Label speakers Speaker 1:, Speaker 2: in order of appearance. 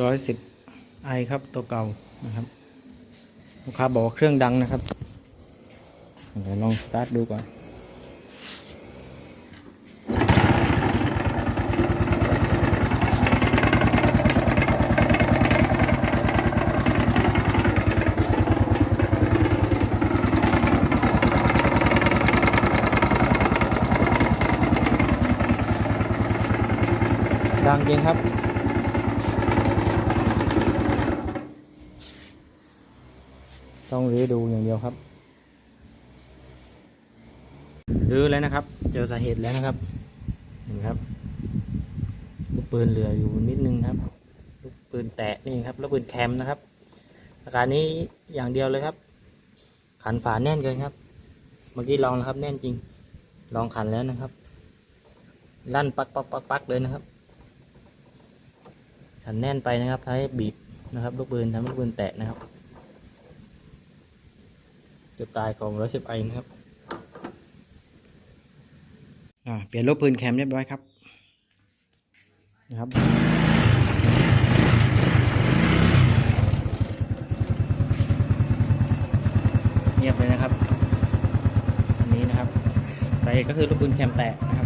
Speaker 1: ร้อยสิบไอครับตัวเก่านะครับลูกค้าบอกว่าเครื่องดังนะครับเดี๋ยวลองสตาร์ทดูก่อนดังจริงครับ ต้องรื้อดูอย่างเดียวครับ รื้อแล้วนะครับ เจอสาเหตุแล้วนะครับนี่ครับลูกปืนเหลืออยู่นิดนึงครับลูกปืนแตะนี่ครับลูกปืนแคมนะครับ อาการนี้อย่างเดียวเลยครับ ขันฝาแน่นเกินครับ เมื่อกี้ลองแล้วครับแน่นจริง ลองขันแล้วนะครับ ลั่นปักปักปักปักเลยนะครับ ขันแน่นไปนะครับท้ายบีบนะครับ ลูกปืนทำลูกปืนแตะนะครับ จุดตายของร้อยสิบไอนะครับอ่าเปลี่ยนลูกปืนแคมเรียบร้อยครับนะครับ เงียบเลยนะครับอันนี้นะครับสาเหตุก็คือลูกปืนแคมแตกนะครับ